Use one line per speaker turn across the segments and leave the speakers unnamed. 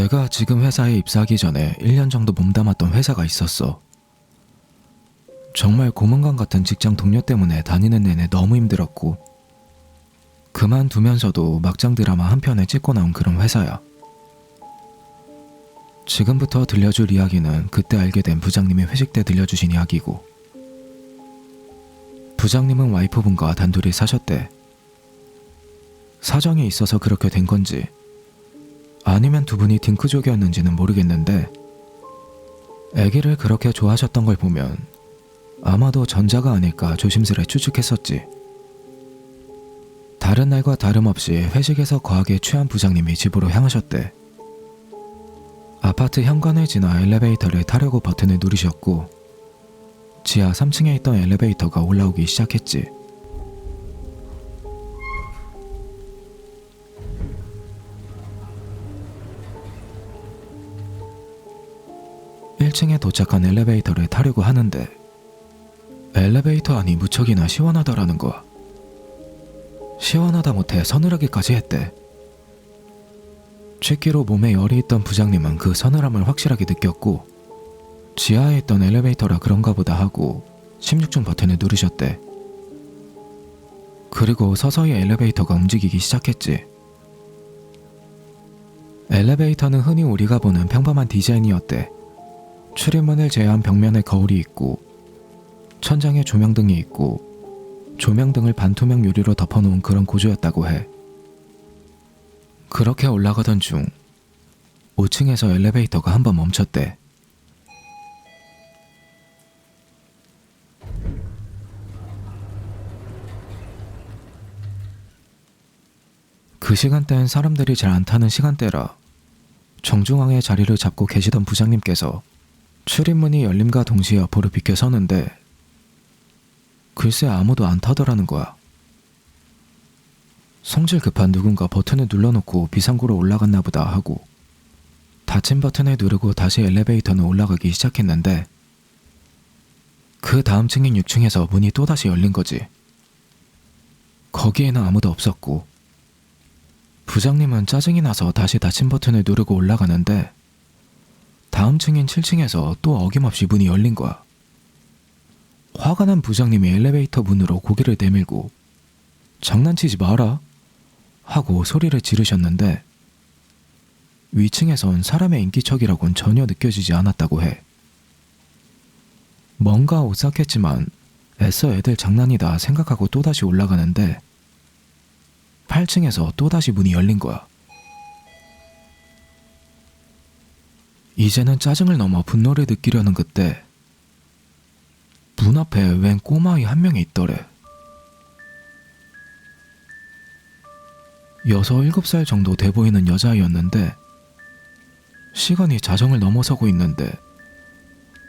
내가 지금 회사에 입사하기 전에 1년 정도 몸담았던 회사가 있었어. 정말 고문관 같은 직장 동료 때문에 다니는 내내 너무 힘들었고, 그만두면서도 막장 드라마 한 편을 찍고 나온 그런 회사야. 지금부터 들려줄 이야기는 그때 알게 된 부장님이 회식 때 들려주신 이야기고, 부장님은 와이프분과 단둘이 사셨대. 사정이 있어서 그렇게 된 건지, 아니면 두 분이 딩크족이었는지는 모르겠는데, 아기를 그렇게 좋아하셨던 걸 보면 아마도 전자가 아닐까 조심스레 추측했었지. 다른 날과 다름없이 회식에서 거하게 취한 부장님이 집으로 향하셨대. 아파트 현관을 지나 엘리베이터를 타려고 버튼을 누르셨고, 지하 3층에 있던 엘리베이터가 올라오기 시작했지. 일층에 도착한 엘리베이터를 타려고 하는데 엘리베이터 안이 무척이나 시원하더라는 거야. 시원하다 못해 서늘하기까지 했대. 취기로 몸에 열이 있던 부장님은 그 서늘함을 확실하게 느꼈고 지하에 있던 엘리베이터라 그런가 보다 하고 16층 버튼을 누르셨대. 그리고 서서히 엘리베이터가 움직이기 시작했지. 엘리베이터는 흔히 우리가 보는 평범한 디자인이었대. 출입문을 제외한 벽면에 거울이 있고 천장에 조명등이 있고 조명등을 반투명 유리로 덮어놓은 그런 구조였다고 해. 그렇게 올라가던 중 5층에서 엘리베이터가 한 번 멈췄대. 그 시간대엔 사람들이 잘 안 타는 시간대라 정중앙에 자리를 잡고 계시던 부장님께서 출입문이 열림과 동시에 옆으로 비켜 서는데 글쎄 아무도 안 타더라는 거야. 성질 급한 누군가 버튼을 눌러놓고 비상구로 올라갔나 보다 하고 닫힌 버튼을 누르고 다시 엘리베이터는 올라가기 시작했는데 그 다음 층인 6층에서 문이 또다시 열린 거지. 거기에는 아무도 없었고 부장님은 짜증이 나서 다시 닫힌 버튼을 누르고 올라가는데 다음 층인 7층에서 또 어김없이 문이 열린 거야. 화가 난 부장님이 엘리베이터 문으로 고개를 내밀고 장난치지 마라 하고 소리를 지르셨는데 위층에선 사람의 인기척이라곤 전혀 느껴지지 않았다고 해. 뭔가 오싹했지만 애써 애들 장난이다 생각하고 또다시 올라가는데 8층에서 또다시 문이 열린 거야. 이제는 짜증을 넘어 분노를 느끼려는 그때 문 앞에 웬 꼬마아이 한 명이 있더래. 여섯 일곱 살 정도 돼 보이는 여자아이였는데 시간이 자정을 넘어서고 있는데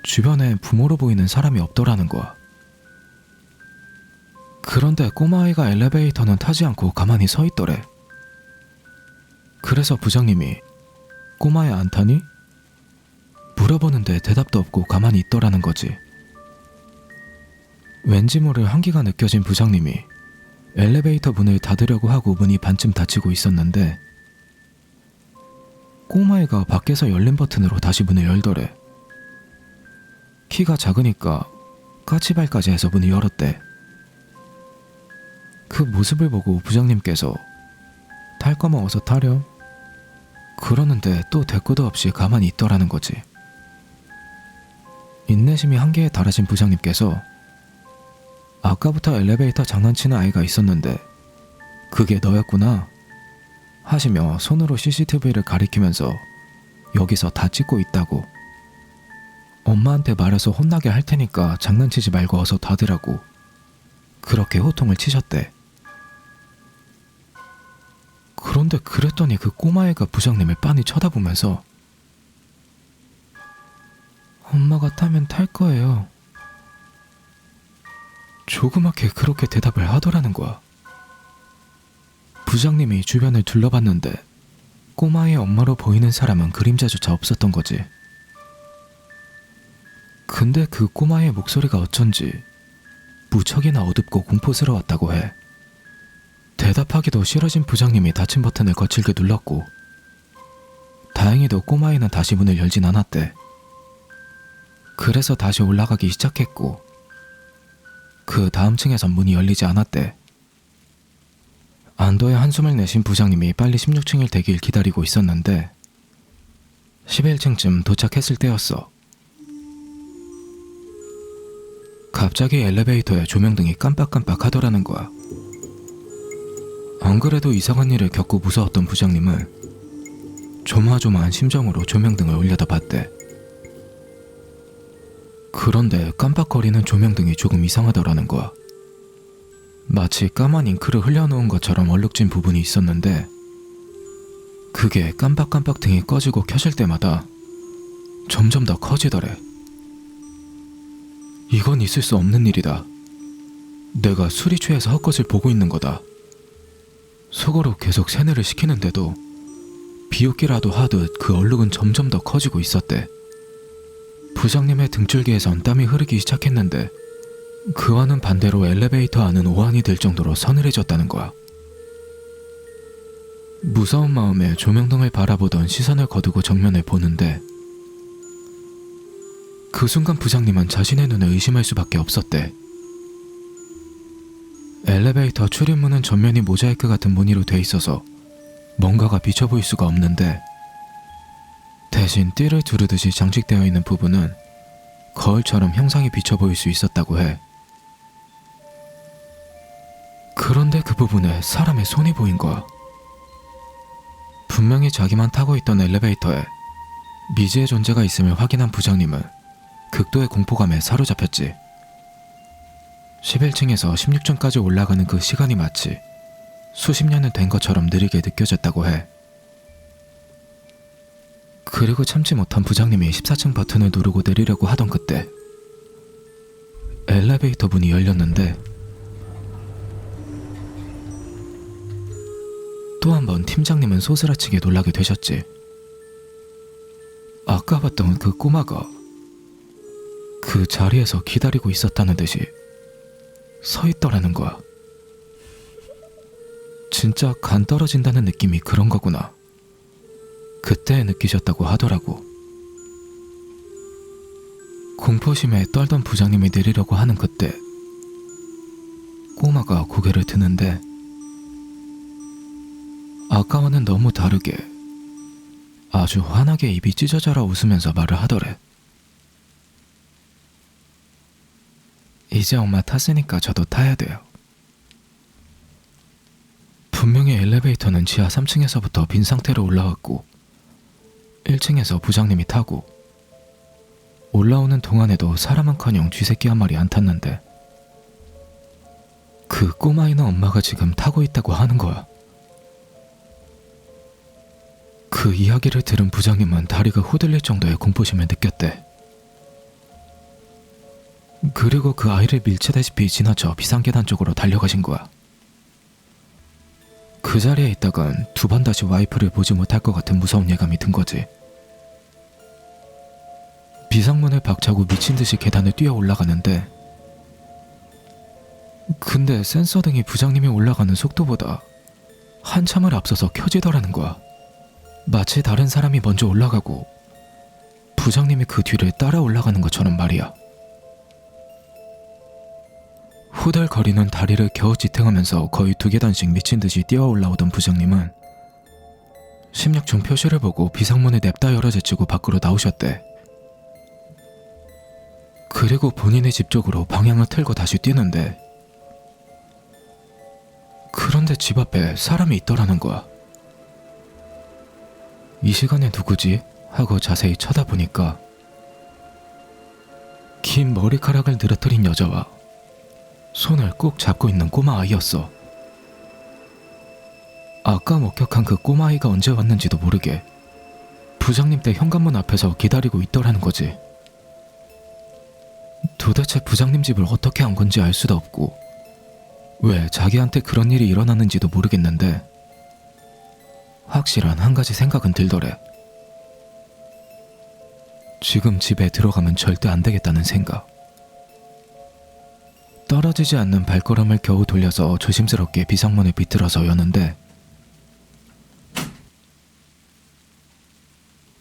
주변에 부모로 보이는 사람이 없더라는 거야. 그런데 꼬마아이가 엘리베이터는 타지 않고 가만히 서 있더래. 그래서 부장님이 꼬마애 안 타니? 물어보는데 대답도 없고 가만히 있더라는 거지. 왠지 모를 한기가 느껴진 부장님이 엘리베이터 문을 닫으려고 하고 문이 반쯤 닫히고 있었는데 꼬마애가 밖에서 열린 버튼으로 다시 문을 열더래. 키가 작으니까 까치발까지 해서 문을 열었대. 그 모습을 보고 부장님께서 탈 거면 어서 타렴. 그러는데 또 대꾸도 없이 가만히 있더라는 거지. 인내심이 한계에 달하신 부장님께서 아까부터 엘리베이터 장난치는 아이가 있었는데 그게 너였구나 하시며 손으로 CCTV를 가리키면서 여기서 다 찍고 있다고 엄마한테 말해서 혼나게 할 테니까 장난치지 말고 어서 닫으라고 그렇게 호통을 치셨대. 그런데 그랬더니 그 꼬마애가 부장님을 빤히 쳐다보면서 엄마가 타면 탈 거예요. 조그맣게 그렇게 대답을 하더라는 거야. 부장님이 주변을 둘러봤는데 꼬마의 엄마로 보이는 사람은 그림자조차 없었던 거지. 근데 그 꼬마의 목소리가 어쩐지 무척이나 어둡고 공포스러웠다고 해. 대답하기도 싫어진 부장님이 닫힌 버튼을 거칠게 눌렀고 다행히도 꼬마이는 다시 문을 열진 않았대. 그래서 다시 올라가기 시작했고, 그 다음 층에선 문이 열리지 않았대. 안도의 한숨을 내신 부장님이 빨리 16층일 대길 기다리고 있었는데, 11층쯤 도착했을 때였어. 갑자기 엘리베이터에 조명등이 깜빡깜빡 하더라는 거야. 안 그래도 이상한 일을 겪고 무서웠던 부장님은 조마조마한 심정으로 조명등을 올려다 봤대. 그런데 깜빡거리는 조명등이 조금 이상하더라는 거야. 마치 까만 잉크를 흘려놓은 것처럼 얼룩진 부분이 있었는데 그게 깜빡깜빡 등이 꺼지고 켜질 때마다 점점 더 커지더래. 이건 있을 수 없는 일이다. 내가 술이 취해서 헛것을 보고 있는 거다. 속으로 계속 세뇌를 시키는데도 비웃기라도 하듯 그 얼룩은 점점 더 커지고 있었대. 부장님의 등줄기에선 땀이 흐르기 시작했는데 그와는 반대로 엘리베이터 안은 오한이 될 정도로 서늘해졌다는 거야. 무서운 마음에 조명등을 바라보던 시선을 거두고 정면을 보는데 그 순간 부장님은 자신의 눈을 의심할 수밖에 없었대. 엘리베이터 출입문은 전면이 모자이크 같은 무늬로 돼 있어서 뭔가가 비쳐 보일 수가 없는데 대신 띠를 두르듯이 장식되어 있는 부분은 거울처럼 형상이 비쳐 보일 수 있었다고 해. 그런데 그 부분에 사람의 손이 보인 거야. 분명히 자기만 타고 있던 엘리베이터에 미지의 존재가 있음을 확인한 부장님은 극도의 공포감에 사로잡혔지. 11층에서 16층까지 올라가는 그 시간이 마치 수십 년은 된 것처럼 느리게 느껴졌다고 해. 그리고 참지 못한 부장님이 14층 버튼을 누르고 내리려고 하던 그때 엘리베이터 문이 열렸는데 또 한 번 팀장님은 소스라치게 놀라게 되셨지. 아까 봤던 그 꼬마가 그 자리에서 기다리고 있었다는 듯이 서 있더라는 거야. 진짜 간 떨어진다는 느낌이 그런 거구나. 그때 느끼셨다고 하더라고. 공포심에 떨던 부장님이 내리려고 하는 그때 꼬마가 고개를 드는데 아까와는 너무 다르게 아주 환하게 입이 찢어져라 웃으면서 말을 하더래. 이제 엄마 탔으니까 저도 타야 돼요. 분명히 엘리베이터는 지하 3층에서부터 빈 상태로 올라왔고 1층에서 부장님이 타고 올라오는 동안에도 사람은커녕 쥐새끼 한 마리 안 탔는데 그 꼬마이는 엄마가 지금 타고 있다고 하는 거야. 그 이야기를 들은 부장님은 다리가 후들릴 정도의 공포심을 느꼈대. 그리고 그 아이를 밀치다시피 지나쳐 비상 계단 쪽으로 달려가신 거야. 그 자리에 있다간 두 번 다시 와이프를 보지 못할 것 같은 무서운 예감이 든 거지. 비상문을 박차고 미친 듯이 계단을 뛰어 올라가는데, 근데 센서 등이 부장님이 올라가는 속도보다 한참을 앞서서 켜지더라는 거야. 마치 다른 사람이 먼저 올라가고 부장님이 그 뒤를 따라 올라가는 것처럼 말이야. 후덜거리는 다리를 겨우 지탱하면서 거의 두 계단씩 미친 듯이 뛰어 올라오던 부장님은 16층 표시를 보고 비상문을 냅다 열어 제치고 밖으로 나오셨대. 그리고 본인의 집 쪽으로 방향을 틀고 다시 뛰는데 그런데 집 앞에 사람이 있더라는 거야. 이 시간에 누구지? 하고 자세히 쳐다보니까 긴 머리카락을 늘어뜨린 여자와 손을 꼭 잡고 있는 꼬마 아이였어. 아까 목격한 그 꼬마 아이가 언제 왔는지도 모르게 부장님 댁 현관문 앞에서 기다리고 있더라는 거지. 도대체 부장님 집을 어떻게 한 건지 알 수도 없고 왜 자기한테 그런 일이 일어났는지도 모르겠는데 확실한 한 가지 생각은 들더래. 지금 집에 들어가면 절대 안 되겠다는 생각. 떨어지지 않는 발걸음을 겨우 돌려서 조심스럽게 비상문을 비틀어서 여는데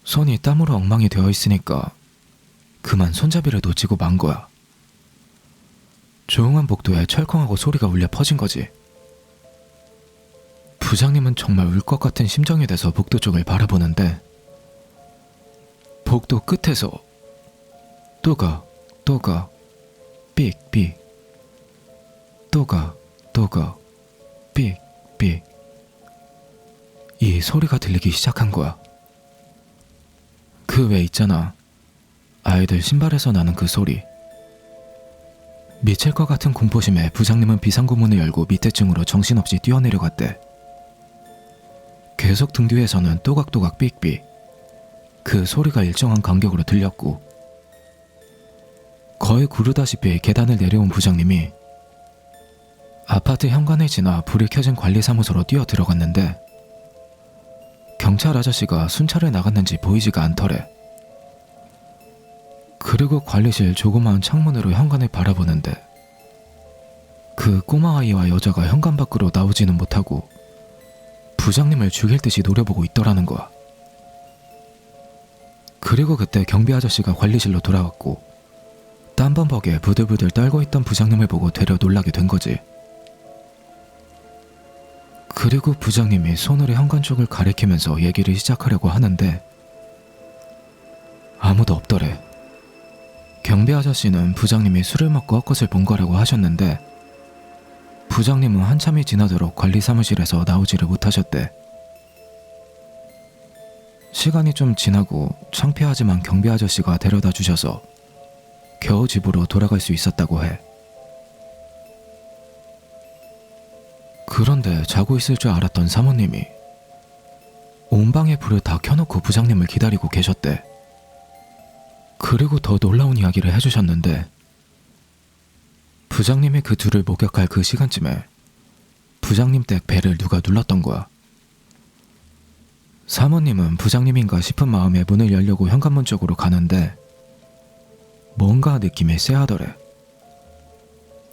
손이 땀으로 엉망이 되어 있으니까 그만 손잡이를 놓치고 만 거야. 조용한 복도에 철컹하고 소리가 울려 퍼진 거지. 부장님은 정말 울 것 같은 심정이 돼서 복도 쪽을 바라보는데 복도 끝에서 또가 또가 삑삑 또가 또가 삑삑 이 소리가 들리기 시작한 거야. 그외 있잖아. 아이들 신발에서 나는 그 소리. 미칠 것 같은 공포심에 부장님은 비상구 문을 열고 밑에 층으로 정신없이 뛰어내려갔대. 계속 등 뒤에서는 또각또각 삑삑. 그 소리가 일정한 간격으로 들렸고 거의 구르다시피 계단을 내려온 부장님이 아파트 현관을 지나 불이 켜진 관리사무소로 뛰어 들어갔는데 경찰 아저씨가 순찰에 나갔는지 보이지가 않더래. 그리고 관리실 조그마한 창문으로 현관을 바라보는데 그 꼬마 아이와 여자가 현관 밖으로 나오지는 못하고 부장님을 죽일 듯이 노려보고 있더라는 거야. 그리고 그때 경비 아저씨가 관리실로 돌아왔고 땀범벅에 부들부들 떨고 있던 부장님을 보고 되려 놀라게 된 거지. 그리고 부장님이 손으로 현관 쪽을 가리키면서 얘기를 시작하려고 하는데 아무도 없더래. 경비 아저씨는 부장님이 술을 먹고 헛것을 본 거라고 하셨는데 부장님은 한참이 지나도록 관리 사무실에서 나오지를 못하셨대. 시간이 좀 지나고 창피하지만 경비 아저씨가 데려다 주셔서 겨우 집으로 돌아갈 수 있었다고 해. 그런데 자고 있을 줄 알았던 사모님이 온 방에 불을 다 켜놓고 부장님을 기다리고 계셨대. 그리고 더 놀라운 이야기를 해주셨는데 부장님이 그 둘을 목격할 그 시간쯤에 부장님 댁 배를 누가 눌렀던 거야. 사모님은 부장님인가 싶은 마음에 문을 열려고 현관문 쪽으로 가는데 뭔가 느낌이 쎄하더래.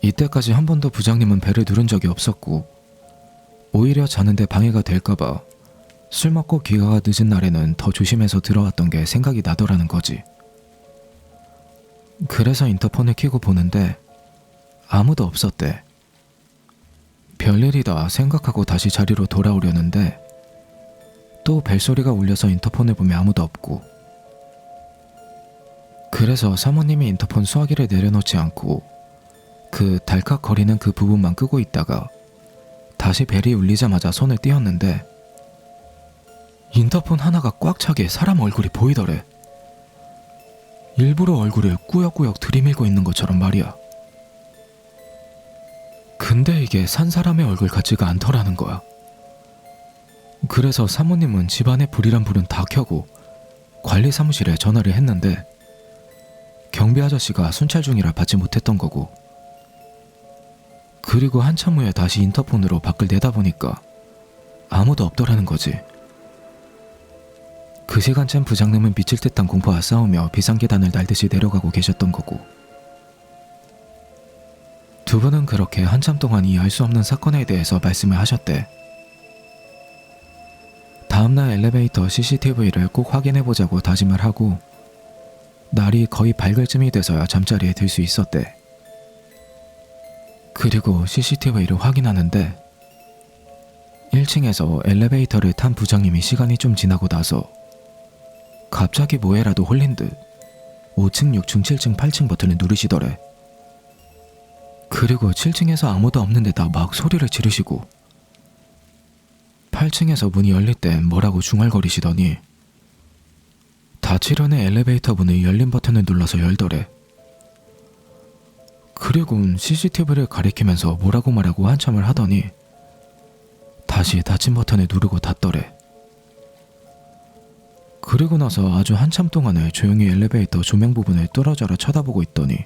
이때까지 한 번도 부장님은 배를 누른 적이 없었고 오히려 자는데 방해가 될까봐 술 먹고 귀가가 늦은 날에는 더 조심해서 들어왔던 게 생각이 나더라는 거지. 그래서 인터폰을 켜고 보는데 아무도 없었대. 별일이다 생각하고 다시 자리로 돌아오려는데 또 벨소리가 울려서 인터폰을 보면 아무도 없고 그래서 사모님이 인터폰 수화기를 내려놓지 않고 그 달칵거리는 그 부분만 끄고 있다가 다시 벨이 울리자마자 손을 띄었는데 인터폰 하나가 꽉 차게 사람 얼굴이 보이더래. 일부러 얼굴을 꾸역꾸역 들이밀고 있는 것처럼 말이야. 근데 이게 산 사람의 얼굴 같지가 않더라는 거야. 그래서 사모님은 집안에 불이란 불은 다 켜고 관리 사무실에 전화를 했는데 경비 아저씨가 순찰 중이라 받지 못했던 거고 그리고 한참 후에 다시 인터폰으로 밖을 내다보니까 아무도 없더라는 거지. 그 시간쯤 부장님은 미칠 듯한 공포와 싸우며 비상 계단을 날듯이 내려가고 계셨던 거고. 두 분은 그렇게 한참 동안 이알수 없는 사건에 대해서 말씀을 하셨대. 다음날 엘리베이터 CCTV를 꼭 확인해보자고 다짐을 하고, 날이 거의 밝을 쯤이 돼서야 잠자리에 들 수 있었대. 그리고 CCTV를 확인하는데, 1층에서 엘리베이터를 탄 부장님이 시간이 좀 지나고 나서 갑자기 뭐해라도 홀린 듯 5층, 6층, 7층, 8층 버튼을 누르시더래. 그리고 7층에서 아무도 없는 데다 막 소리를 지르시고 8층에서 문이 열릴 땐 뭐라고 중얼거리시더니 닫히려는 엘리베이터 문의 열린 버튼을 눌러서 열더래. 그리고는 CCTV를 가리키면서 뭐라고 말하고 한참을 하더니 다시 닫힌 버튼을 누르고 닫더래. 그리고 나서 아주 한참 동안을 조용히 엘리베이터 조명 부분을 뚫어져라 쳐다보고 있더니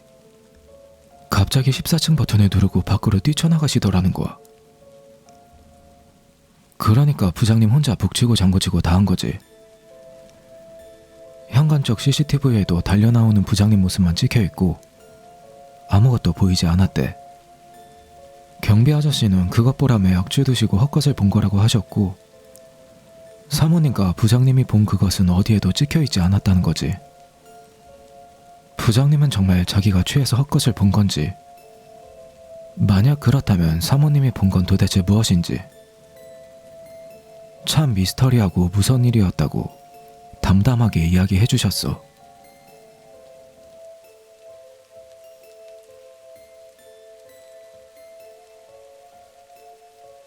갑자기 14층 버튼을 누르고 밖으로 뛰쳐나가시더라는 거야. 그러니까 부장님 혼자 북치고 장구치고 다 한 거지. 현관 쪽 CCTV에도 달려나오는 부장님 모습만 찍혀 있고 아무것도 보이지 않았대. 경비 아저씨는 그것 보라며 약주 드시고 헛것을 본 거라고 하셨고 사모님과 부장님이 본 그것은 어디에도 찍혀 있지 않았다는 거지. 부장님은 정말 자기가 취해서 헛것을 본 건지, 만약 그렇다면 사모님이 본 건 도대체 무엇인지, 참 미스터리하고 무서운 일이었다고 담담하게 이야기해 주셨어.